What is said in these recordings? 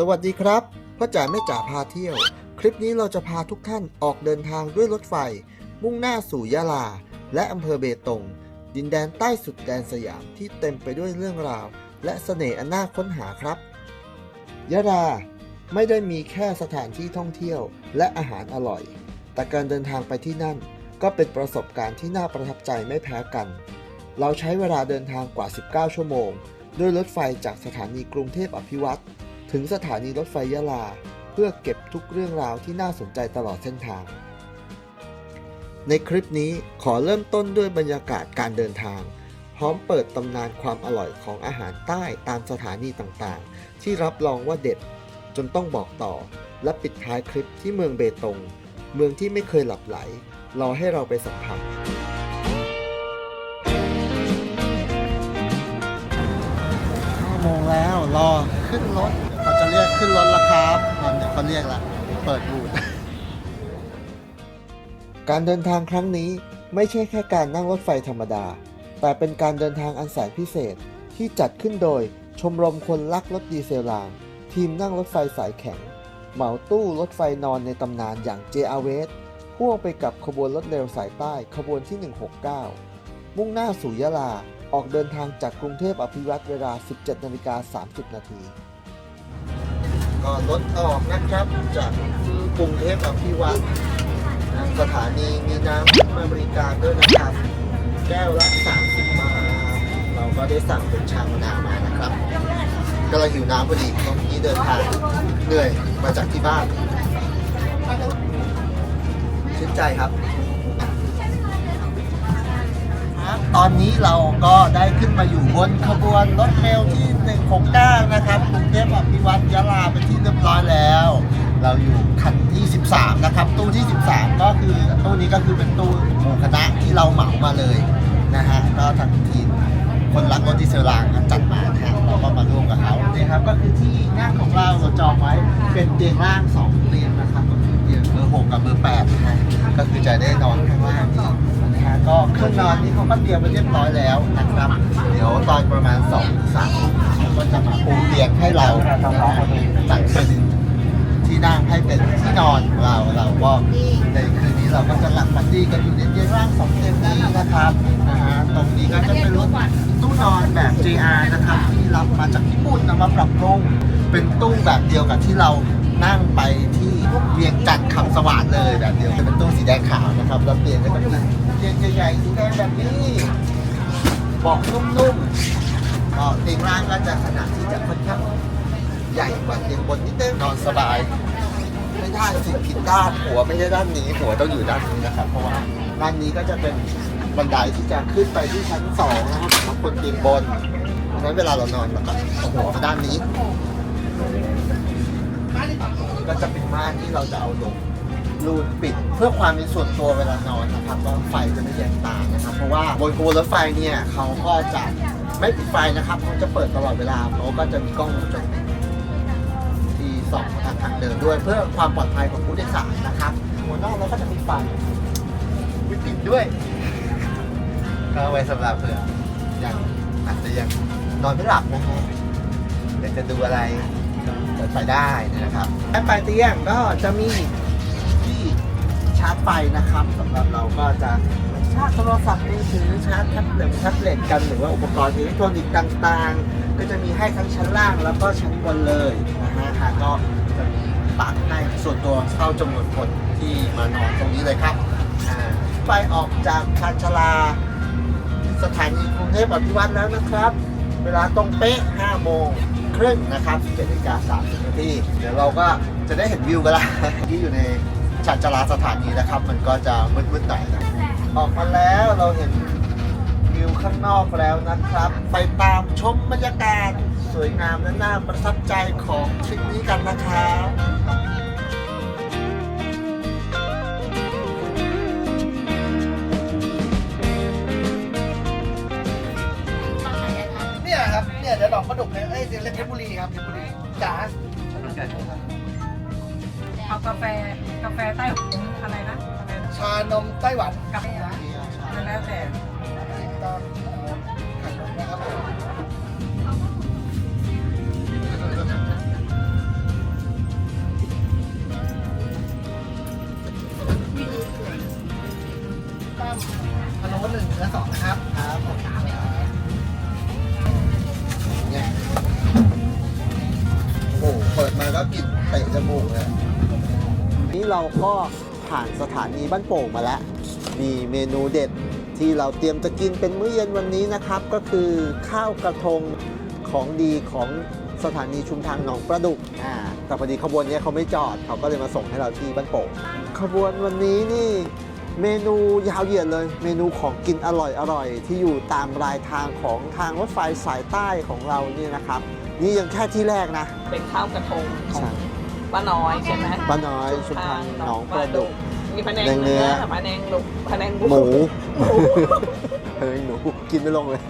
สวัสดีครับพ่อจ๋าแม่จ๋าพาเที่ยว คลิปนี้เราจะพาทุกท่านออกเดินทางด้วยรถไฟ มุ่งหน้าสู่ยะลา และอำเภอเบตง ดินแดนใต้สุดแดนสยามที่เต็มไปด้วยเรื่องราว และเสน่ห์อันน่าค้นหาครับ ยะลาไม่ได้มีแค่สถานที่ท่องเที่ยวและอาหารอร่อย แต่การเดินทางไปที่นั่นก็เป็นประสบการณ์ที่น่าประทับใจไม่แพ้กัน เราใช้เวลาเดินทางกว่า 19 ชั่วโมง ด้วยรถไฟจากสถานีกรุงเทพอภิวัตร ถึงสถานีรถไฟยะลา เพื่อเก็บทุกเรื่องราวที่น่าสนใจตลอดเส้นทาง ในคลิปนี้ขอเริ่มต้นด้วยบรรยากาศการเดินทาง พร้อมเปิดตำนานความอร่อยของอาหารใต้ตามสถานีต่างๆ ที่รับรองว่าเด็ดจนต้องบอกต่อ และปิดท้ายคลิปที่เมืองเบตง เมืองที่ไม่เคยหลับไหล รอให้เราไปสัมผัสห้าโมงแล้ว รอขึ้นรถ ขึ้นรถแล้วครับเดี๋ยวเขาเรียกละเปิดบูดการเดินทางครั้งนี้ไม่ใช่แค่การนั่งรถไฟธรรมดา แต่เป็นการเดินทางอันแสนพิเศษที่จัดขึ้นโดยชมรมคนรักรถดีเซลราง ทีมนั่งรถไฟสายแข็ง เหมาตู้รถไฟนอนในตำนานอย่าง j r w a y พ่วงไปกับขบวนรถเร็วสายใต้ขบวนที่ 169 มุ่งหน้าสู่ยะลา ออกเดินทางจากกรุงเทพอภิวัตเวลา 17นาฬิกา30 นาที รถออกนะครับ จากกรุงเทพอภิวัตรสถานีมีน้ำมาบริการด้วยนะครับ แก้วละ 30 บาท เราก็ได้สั่งเป็นชามะนาวมานะครับกำลังหิวน้ำพอดีตอนนี้เดินทางเหนื่อยมาจากที่บ้านชื่นใจครับ ตอนนี้เราก็ได้ขึ้นมาอยู่บนขบวนรถเมลที่ 169 นะครับกรุงเทพอภิวัตรยะลาเป็นที่เรียบร้อยแล้ว เราอยู่คันที่ 13 นะครับ ตู้ที่ 13 ก็คือตู้นี้ก็คือเป็นตู้หมู่คณะที่เราเหมามาเลยนะฮะก็ทางทีมคนรักรถดีเซลรางจัดมานะฮะเราก็มาร่วมกับเขาเนี่ยครับก็คือที่นั่งของเราเราจองไว้เป็นเตียงล่าง2เตียงนะครับก็คือเตียงเบอร์6กับเบอร์8นะฮะก็คือจะได้นอนข้างล่างนี่ ฮะก็เครื่องนอนนี่เขาก็เตรียมไปเรียบร้อยแล้วนะครับ เดี๋ยวตอนประมาณ2-3ทุ่มก็จะมาปูเตียงให้เราจัดเป็นที่นั่งให้เป็นที่นอนของเราเราก็ในคืนนี้เราก็จะหลับฝันดีกันอยู่ในเตียงร่างสองเตียงนี้นะครับนะฮะตรงนี้ก็จะเป็นรถตู้นอนแบบ JR นะครับที่รับมาจากญี่ปุ่นนำมาปรับปรุงเป็นตู้แบบเดียวกับที่เรานั่งไปที่เวียงจันทร์คำสว่างเลยแบบเดียวเป็นตู้สีแดงขาวนะครับแล้วเตียงก็จะเป็น เตียงใหญ่ๆสีแดงแบบนี้บาะนุ่มๆก็เตียงล่างก็จะขนาดที่จะค่อนข้างใหญ่กว่าเตียงบนนิดนึงนอนสบาย ไม่ได้สิผิดด้านหัวไม่ใช่ด้านนี้หัวต้องอยู่ด้านนี้นะครับ เพราะว่าด้านนี้ก็จะเป็นบันไดที่จะขึ้นไปที่ชั้นสองนะครับสำหรับคนเตียงบนเพราะฉะนั้นเวลาเรานอนเราก็หัวด้านนี้ ก็จะเป็นม่านที่เราจะเอาลง รูดปิดเพื่อความเป็นส่วนตัวเวลานอนนะครับว่าไฟจะไม่แยงตานะครับ เพราะว่าบนขบวนรถไฟเนี่ยเขาก็จะไม่ปิดไฟนะครับเขาจะเปิดตลอดเวลาเขาก็จะมีกล้องวงจรปิดที่สองทางทางเดินด้วยเพื่อความปลอดภัยของผู้โดยสารนะครับหัวนอกเราก็จะมีไฟวิติดด้วย ก็เอาไว้สำหรับเผื่อยังอาจจะยังนอนไม่หลับนะฮะเดี๋ยวจะดูอะไรเปิดไฟได้นะครับแอปปลายเตียงก็จะมี ชาร์จไฟนะครับสำหรับเราก็จะชาร์จโทรศัพท์มือถือชาร์จแท็บเล็ตแท็บเล็ตกันหรือว่าอุปกรณ์อิเล็กทรอนิกส์ต่างๆ ก็จะมีให้ทั้งชั้นล่างแล้วก็ชั้นบนเลยนะฮะค่ะก็จะมีตัดให้ส่วนตัวเท่าจำนวนคนที่มานอนตรงนี้เลยครับไฟออกจากชานชลาสถานีกรุงเทพอภิวัตรแล้วนะครับ เวลาตรงเป๊ะ 5 โมงครึ่งนะครับ11นาฬิกา30นาทีเดี๋ยวเราก็จะได้เห็นวิวกันละที่อยู่ใน ชานชาลาสถานีนะครับ มันก็จะมืดๆหน่อยนะออกมาแล้วเราเห็นวิวข้างนอกแล้วนะครับ ไปตามชมบรรยากาศสวยงามและน่าประทับใจของทริปนี้กันนะครับเนี่ยครับเนี่ยเดี๋ยวดอกประดุกเนี่ยเอ้ยเดี๋ยวเล่นเพชรบุรีครับเพชรบุรีจ๋า เอากาแฟ กาแฟใต้หูอะไรนะอะไรนะชานมไต้หวันกาแฟนะมันแล้วแต่ต เราก็ผ่านสถานีบ้านโป่งมาแล้ว มีเมนูเด็ดที่เราเตรียมจะกินเป็นมื้อเย็นวันนี้นะครับ ก็คือข้าวกระทงของดีของสถานีชุมทางหนองประดุกอ่าแต่พอดีขบวนเนี้ยเขาไม่จอดเขาก็เลยมาส่งให้เราที่บ้านโป่งขบวนวันนี้นี่เมนูยาวเหยียดเลย เมนูของกินอร่อยอร่อยๆที่อยู่ตามรายทางของทางรถไฟสายใต้ของเรานี่นะครับ นี่ยังแค่ที่แรกนะ เป็นข้าวกระทงของใช่ ป้าน้อยใช่ไหมป้าน้อยชุมทางหนองประดุก มีพะแนงแดงเนื้เนื้ออพะแนงลูกพะแนงหมูเฮ้ยหนูกินไม่ลงเลย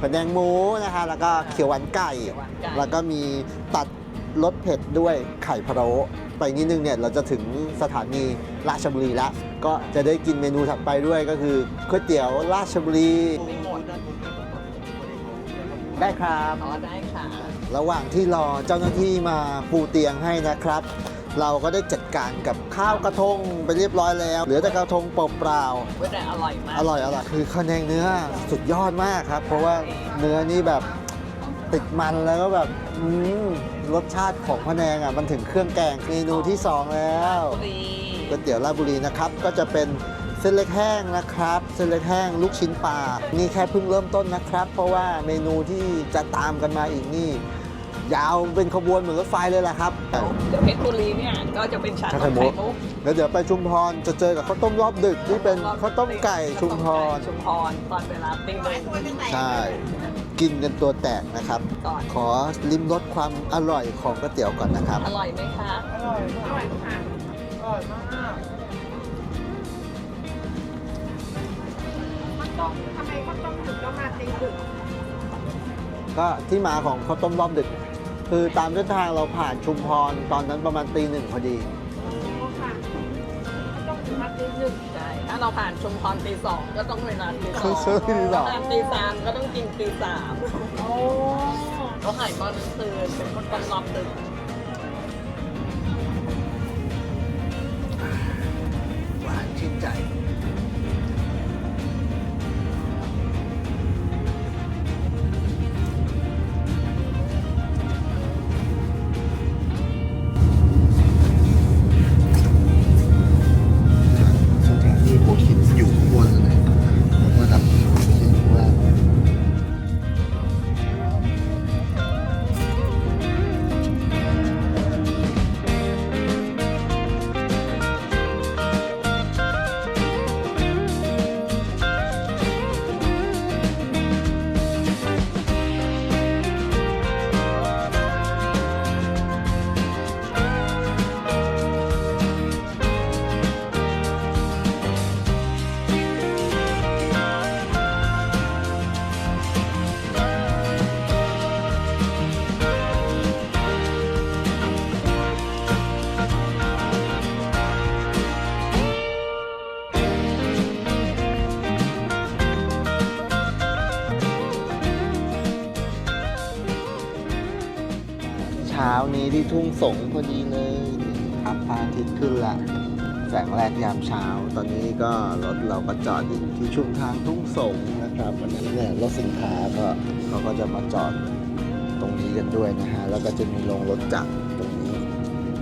ผนแดงหมูนะคะ แล้วก็เขียวหวานไก่เขียวหวานไก่ แล้วก็มีตัดรสเผ็ดด้วยไข่พะโล้ไปนิดนึงเนี่ยเราจะถึงสถานีราชบุรีแล้ว ก็จะได้กินเมนูถัดไปด้วยก็คือก๋วยเตี๋ยวราชบุรีมีหมดได้ครับอ๋อได้ค่ะ ระหว่างที่รอเจ้าหน้าที่มาปูเตียงให้นะครับ เราก็ได้จัดการกับข้าวกระทงไปเรียบร้อยแล้ว เหลือแต่กระทงเปล่าๆเว้ยแต่อร่อยมากอร่อยอร่อยคือคะแนนเนื้อสุดยอดมากครับ เพราะว่าเนื้อนี่แบบติดมันแล้วก็แบบอืมรสชาติของพะแนงอะมันถึงเครื่องแกงเมนูที่2แล้วบุรีก๋วยเตี๋ยวราชบุรีนะครับ ก็จะเป็น เส้นเล็กแห้งนะครับ เส้นเล็กแห้งลูกชิ้นปลา นี่แค่เพิ่งเริ่มต้นนะครับ เพราะว่าเมนูที่จะตามกันมาอีกนี่ ยาวเป็นขบวนเหมือนรถไฟเลยแหละครับ เดี๋ยวเพชรบุรีเนี่ยก็จะเป็นชาชาไข่ไข่มุมุกกแล้วเดี๋ยวไปชุมพรจะเจอกับข้าวต้มรอบดึกที่เป็นข้าวต้มไก่ชุมพร ชุมพรตอนเวลาตีหนึ่งใช่ กินกันตัวแตกนะครับก่อนขอลิ้มรสความอร่อยของก๋วยเตี๋ยวก่อนนะครับ อร่อยไหมคะ ทำไมเขาต้องถึงต้องมาตีดึกก็ที่มาของข้าวต้มรอบดึก คือตามเส้นทางเราผ่านชุมพรตอนนั้นประมาณตีหนึ่งพอดีค่ะต้องถึงมาตีหนึ่งใช่ถ้าเราผ่านชุมพรตีสองก็ต้องเวลาตีสคือองซื้อตีสอง ผ่านตีสามก็ต้องกินตีสามโอ้เขาหายตอนกลางคืนเป็นคนตอนรอบดึกหวานชื่นใจ ช้านี้ที่ทุ่งสงพอดีเลยครับพระอาทิตย์ขึ้นละแสงแรกยามเช้า ตอนนี้ก็รถเราก็จอดอยู่ที่ชุมทางทุ่งสงนะครับวันนี้เนี่ยรถสินค้าก็เขาก็จะมาจอดตรงนี้กันด้วยนะฮะแล้วก็จะมีโรงรถจักรตรงนี้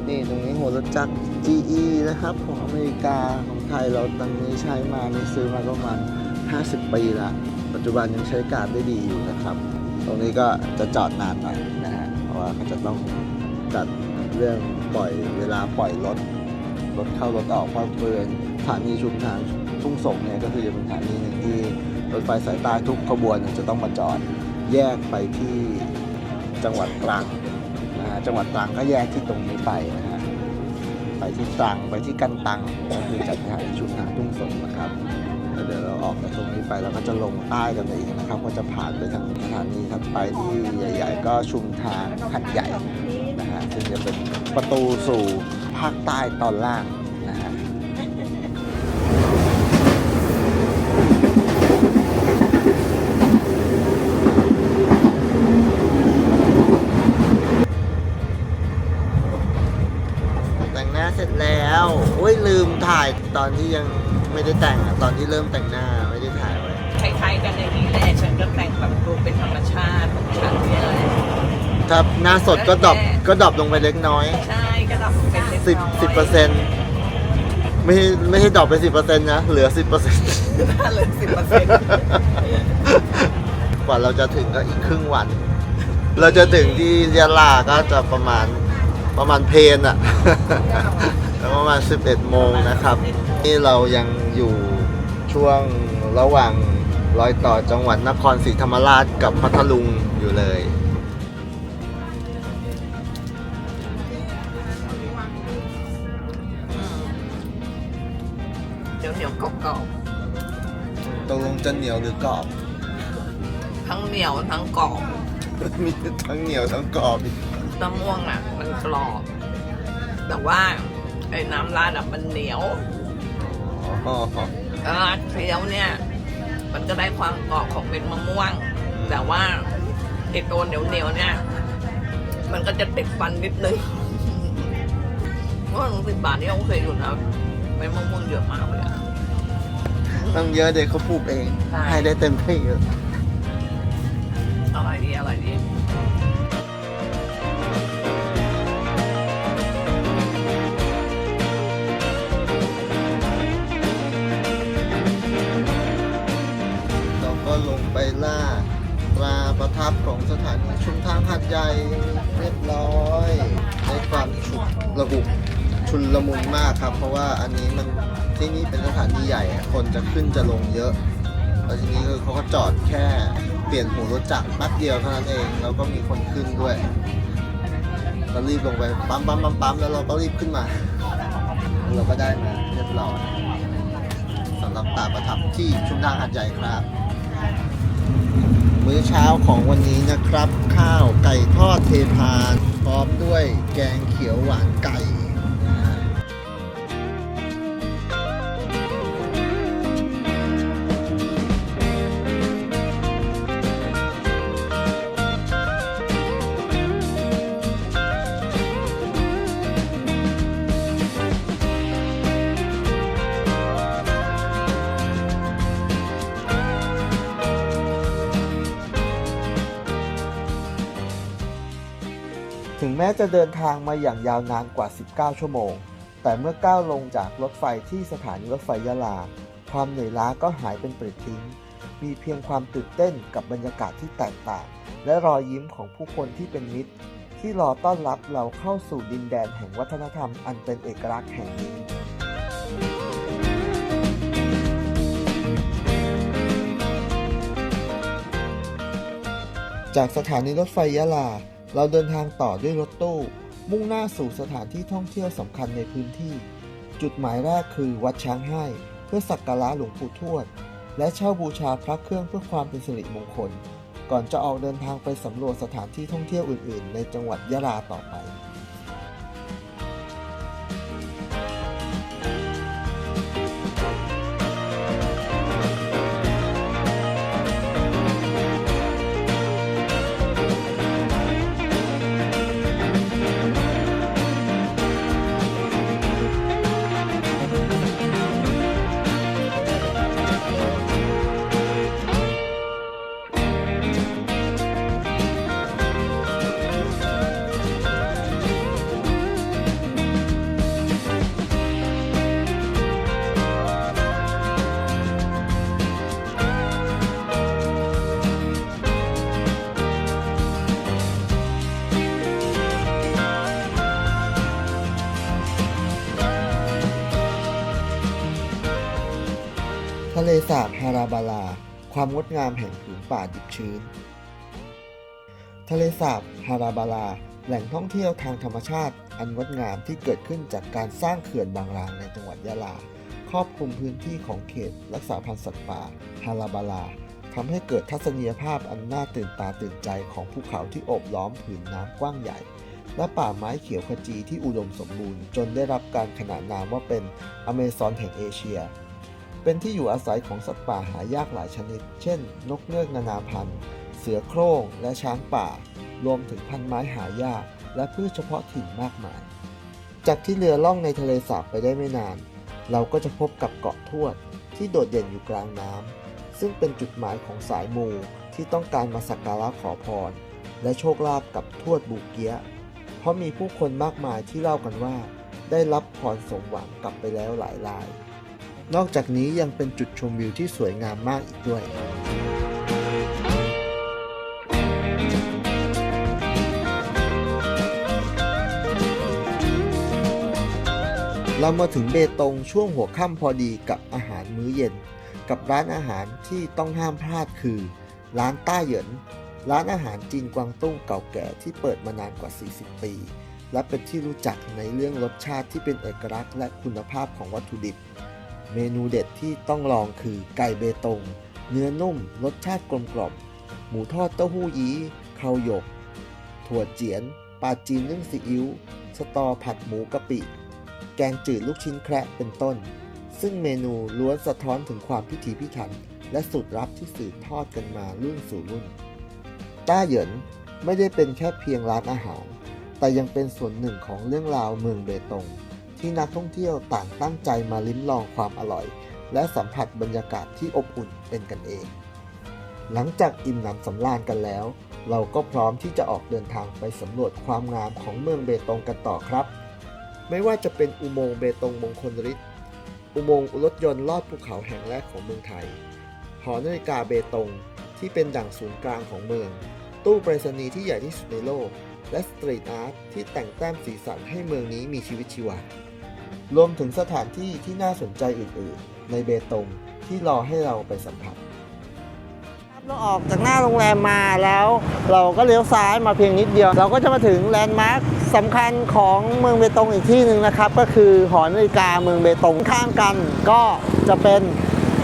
นี่ตรงนี้หัวรถจักร GE นะครับของอเมริกาของไทยเราตอนนี้ใช้มานี่ซื้อมาประมาณ50 ปีละปัจจุบันยังใช้การได้ดีอยู่นะครับ ตรงนี้ก็จะจอดนานหน่อย ว่าเขาจะต้องจัดเรื่องปล่อยเวลาปล่อยรถรถเข้ารถออกเพราะบริเวณสถานีชุมทางทุ่งสงเนี่ยก็คือจะเป็นสถานีหนึ่งที่รถไฟสายใต้ทุกขบวนจะต้องมาจอดแยกไปที่จังหวัดตรังนะฮะจังหวัดตรังก็แยกที่ตรงนี้ไปนะฮะไปที่ตรังไปที่กันตังก็คือจากสถานีชุมทางทุ่งสงนะครับ เดี๋ยวเราออกจากตรงนี้ไปเราก็จะลงใต้กันไปอีกนะครับ ก็จะผ่านไปทางสถานีถัดไปที่ใหญ่ ๆ ก็ชุมทางหัดใหญ่นะฮะซึ่งจะเป็นประตูสู่ภาคใต้ตอนล่างนะฮะแต่งหน้าเสร็จแล้ว โอ้ยลืมถ่ายตอนที่ยัง ไม่ได้แต่งอะตอนที่เริ่มแต่งหน้าไม่ได้ถ่ายไว้คล้ายๆกันอย่างนี้แหละฉันก็แต่งแบบดูเป็นธรรมชาติของฉันเนี่ยแหละถ้าหน้าสดก็ดรอปก็ดรอปลงไปเล็กน้อยใช่ก็ดับเป็นเล็กสิบน้อยสิบเปอร์เซ็นต์ไม่ไม่ใช่ดรอปไปสิบเปอร์เซ็นต์นะเหลือสิบเปอร์เซ็นต์ เหลือสิบเปอร์เซ็นต์กว่าเราจะถึงก็อีกครึ่งวัน เราจะถึงที่ยะลาก็จะประมาณประมาณเพลนอะ ประมาณ 11 โมงนะครับ นี่เรายังอยู่ช่วงระหว่างรอยต่อจังหวัดนครศรีธรรมราชกับพัทลุงอยู่เลยเดี๋ยวเหนียวกรอบตกลงจะเหนียวหรือกรอบๆทั้งเหนียวทั้งกรอบมีทั้งเหนียวทั้งกรอบอีกมะม่วงอะ มันกรอบ แต่ว่า ไอ้น้ำราดอะมันเหนียวอ๋อแล้วราดเคี้ยวเนี่ย มันก็ได้ความกรอบของเม็ดมะม่วงแต่ว่าไอ้ตัวเหนียวเหนียวๆเนี่ย มันก็จะติดฟันนิดนึงว่าหนึ่งสิบบาทนี่โอเคอยู่นะเป็นมะม่วงเยอะมากเลยอะ ต้องเยอะเด็กเขาปลูกเอง ใช่ ให้ได้เต็มที่เลยอร่อยดีอร่อยดี ลาประทับของสถานีชุมทางหัดใหญ่เรียบร้อยในความฉุกระหุกชุนละมุนมากครับ เพราะว่าอันนี้มันที่นี่เป็นสถานีใหญ่คนจะขึ้นจะลงเยอะแล้วทีนี้คือเขาก็จอดแค่เปลี่ยนหูรถจักรแป๊บเดียวเท่านั้นเองแล้วก็มีคนขึ้นด้วยเรารีบลงไปปั๊มปั๊มปั๊มปั๊มแล้วเราก็รีบขึ้นมา เราก็ได้มาเรียบร้อยสำหรับตาประทับที่ชุมทางหัดใหญ่ครับ มื้อเช้าของวันนี้นะครับ ข้าวไก่ทอดเทพานพร้อมด้วยแกงเขียวหวานไก่ ม้จะเดินทางมาอย่างยาวนานกว่า 19 ชั่วโมง แต่เมื่อก้าวลงจากรถไฟที่สถานีรถไฟยะลา ความเหนื่อยล้าก็หายเป็นปลิดทิ้ง มีเพียงความตื่นเต้นกับบรรยากาศที่แตกต่าง และรอยยิ้มของผู้คนที่เป็นมิตร ที่รอต้อนรับเราเข้าสู่ดินแดนแห่งวัฒนธรรมอันเป็นเอกลักษณ์แห่งนี้จากสถานีรถไฟยะลา เราเดินทางต่อด้วยรถตู้ มุ่งหน้าสู่สถานที่ท่องเที่ยวสำคัญในพื้นที่ จุดหมายแรกคือวัดช้างให้ เพื่อสักการะหลวงปู่ทวด และเช่าบูชาพระเครื่องเพื่อความเป็นสิริมงคล ก่อนจะออกเดินทางไปสำรวจสถานที่ท่องเที่ยวอื่น ๆ ในจังหวัดยะลาต่อไปาบฮาราบาลา ความงดงามแห่งผืนป่าดิบชื้น ทะเลสาบฮาราบาลา แหล่งท่องเที่ยวทางธรรมชาติอันงดงามที่เกิดขึ้นจากการสร้างเขื่อนบางรางในจังหวัดยะลา ครอบคลุมพื้นที่ของเขตรักษาพันธุ์สัตว์ป่าฮาราบาลาทำให้เกิดทัศนียภาพอันน่าตื่นตาตื่นใจของภูเขาที่โอบล้อมผืนน้ำกว้างใหญ่ และป่าไม้เขียวขจีที่อุดมสมบูรณ์ จนได้รับการขนานนามว่าเป็นอเมซอนแห่งเอเชีย เป็นที่อยู่อาศัยของสัตว์ป่าหายากหลายชนิด เช่น นกเงือกนานาพันธุ์ เสือโคร่ง และช้างป่า รวมถึงพันไม้หายาก และพืชเฉพาะถิ่นมากมาย จากที่เรือล่องในทะเลสาบไปได้ไม่นาน เราก็จะพบกับเกาะทวด ที่โดดเด่นอยู่กลางน้ำ ซึ่งเป็นจุดหมายของสายมูที่ต้องการมาสักการะขอพร และโชคลาภกับทวดบูเกียเพราะมีผู้คนมากมายที่เล่ากันว่า ได้รับพรสมหวังกลับไปแล้วหลายราย นอกจากนี้ยังเป็นจุดชมวิวที่สวยงามมากอีกด้วย เรามาถึงเบตงช่วงหัวค่ำพอดีกับอาหารมื้อเย็น กับร้านอาหารที่ต้องห้ามพลาดคือ ร้านต้าเหยิน ร้านอาหารจีนกวางตุ้งเก่าแก่ที่เปิดมานานกว่า 40 ปี และเป็นที่รู้จักในเรื่องรสชาติที่เป็นเอกลักษณ์และคุณภาพของวัตถุดิบ เมนูเด็ดที่ต้องลองคือไก่เบตง เนื้อนุ่ม รสชาติกลมกล่อม หมูทอดเต้าหู้ยี้ข้าวหยก ถั่วเจียน ปลาจีนนึ่งซีอิ๊ว สตอผัดหมูกะปิ แกงจืดลูกชิ้นแคระเป็นต้น ซึ่งเมนูล้วนสะท้อนถึงความพิถีพิถัน และสูตรลับที่สืบทอดกันมารุ่นสู่รุ่น ต้าเหยินไม่ได้เป็นแค่เพียงร้านอาหาร แต่ยังเป็นส่วนหนึ่งของเรื่องราวเมืองเบตง ที่นักท่องเที่ยวต่างตั้งใจมาลิ้มลองความอร่อย และสัมผัสบรรยากาศที่อบอุ่นเป็นกันเอง หลังจากอิ่มหนำสำราญกันแล้ว เราก็พร้อมที่จะออกเดินทางไปสำรวจความงามของเมืองเบตงกันต่อครับ ไม่ว่าจะเป็นอุโมงค์เบตงมงคลฤทธิ์อุโมงค์รถยนต์ลอดภูเขาแห่งแรกของเมืองไทย หอนาฬิกาเบตงที่เป็นดั่งศูนย์กลางของเมือง ตู้ไปรษณีย์ที่ใหญ่ที่สุดในโลก และสตรีทอาร์ตที่แต่งแต้มสีสันให้เมืองนี้มีชีวิตชีวา รวมถึงสถานที่ที่น่าสนใจอื่นๆ ในเบตงที่รอให้เราไปสัมผัสเราออกจากหน้าโรงแรมมาแล้ว เราก็เลี้ยวซ้ายมาเพียงนิดเดียว เราก็จะมาถึงแลนด์มาร์คสำคัญของเมืองเบตงอีกที่หนึ่งนะครับ ก็คือหอนาฬิกาเมืองเบตงข้างกัน ก็จะเป็น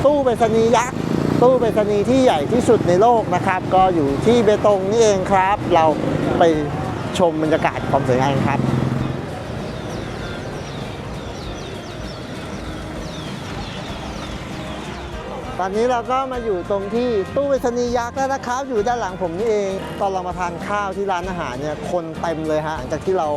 ตู้ไปรษณีย์ยักษ์ตู้ไปรษณีย์ที่ใหญ่ที่สุดในโลกนะครับ ก็อยู่ที่เบตงนี่เองครับ เราไปชมบรรยากาศความสวยงามครับ ตอนนี้เราก็มาอยู่ตรงที่ตู้ไปรษณีย์ยักษ์แล้วนะครับ อยู่ด้านหลังผมนี่เอง ตอนเรามาทานข้าวที่ร้านอาหารเนี่ยคนเต็มเลยฮะหลังจากที่เรา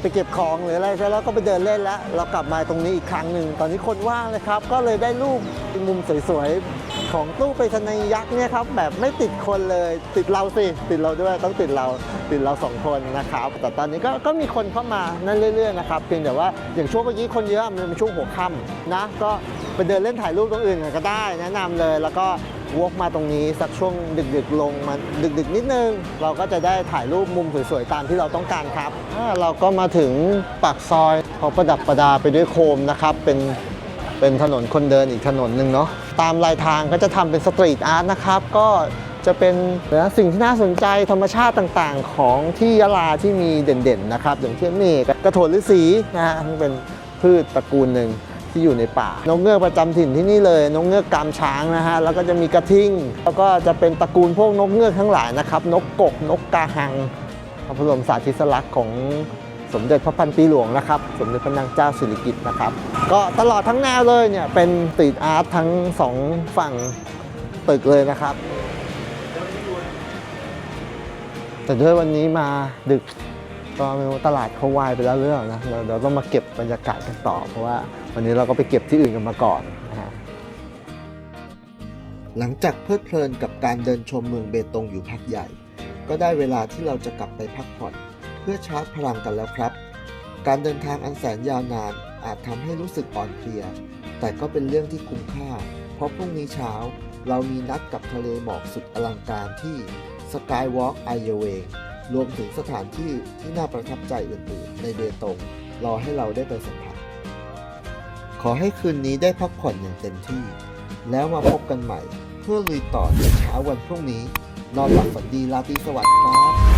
ไปเก็บของหรืออะไรแล้วก็ไปเดินเล่นแล้ว เรากลับมาตรงนี้อีกครั้งหนึ่งตอนนี้คนว่างเลยครับ ก็เลยได้รูปมุมสวยๆ ของตู้ไปรษณีย์ยักษ์เนี่ยครับแบบไม่ติดคนเลยติดเราสิติดเราด้วยต้องติดเราติดเราสองคนนะครับแต่ตอนนี้ก็ก็มีคนเข้ามานั่นเรื่อยๆนะครับเพียงแต่ว่าอย่างช่วงเมื่อกี้คนเยอะมันเป็นช่วงหัวค่ำนะก็ไปเดินเล่นถ่ายรูปตรงอื่นก็ได้ แนะนำเลยแล้วก็วกมาตรงนี้สักช่วงดึกๆลงมาดึกๆนิดนึง เราก็จะได้ถ่ายรูปมุมสวยๆตามที่เราต้องการครับเราก็มาถึงปากซอยพอประดับประดาไปด้วยโคมนะครับเป็น เป็นถนนคนเดินอีกถนนหนึ่งเนาะตามลายทางก็จะทำเป็นสตรีทอาร์ตนะครับ ก็จะเป็นนะสิ่งที่น่าสนใจธรรมชาติต่างๆ ของที่ยะลาที่มีเด่นๆนะครับ อย่างเช่นนี่กระโถนฤาษีนะฮะซึ่งเป็นพืชตระกูลหนึ่งที่อยู่ในป่านกเงือกประจำถิ่นที่นี่เลยนกเงือกกามช้างนะฮะแล้วก็จะมีกระทิงแล้วก็จะเป็นตระกูลพวกนกเงือกทั้งหลายนะครับ นกกกนกกาหังพระบรมสาธิสลักษณ์ของ สมเด็จพระพันปีหลวงนะครับ สมเด็จพระนางเจ้าสิริกิติ์นะครับ ก็ตลอดทั้งแนวเลยเนี่ยเป็นสตรีทอาร์ตทั้งสองฝั่งตึกเลยนะครับ แต่ด้วยวันนี้มาดึกก็ไม่รู้ตลาดเขาวายไปแล้วเรื่องนะเราเดี๋ยวต้องมาเก็บบรรยากาศกันต่อ เพราะว่าวันนี้เราก็ไปเก็บที่อื่นกันมาก่อนนะฮะหลังจากเพลิดเพลินกับการเดินชมเมืองเบตงอยู่พักใหญ่ ก็ได้เวลาที่เราจะกลับไปพักผ่อน เพื่อชาร์จพลังกันแล้วครับ การเดินทางอันแสนยาวนานอาจทำให้รู้สึกอ่อนเพลีย แต่ก็เป็นเรื่องที่คุ้มค่า เพราะพรุ่งนี้เช้าเรามีนัดกับทะเลหมอกสุดอลังการที่ Skywalk i y a w a y รวมถึงสถานที่ที่น่าประทับใจอื่นๆ ในเบตงรอให้เราได้ไปสัมผัส ขอให้คืนนี้ได้พักผ่อนอย่างเต็มที่ แล้วมาพบกันใหม่ เพื่อลุยต่อในเช้าวันพรุ่งนี้ นอนหลับฝันดีราตรีสวัสดิ์ครับ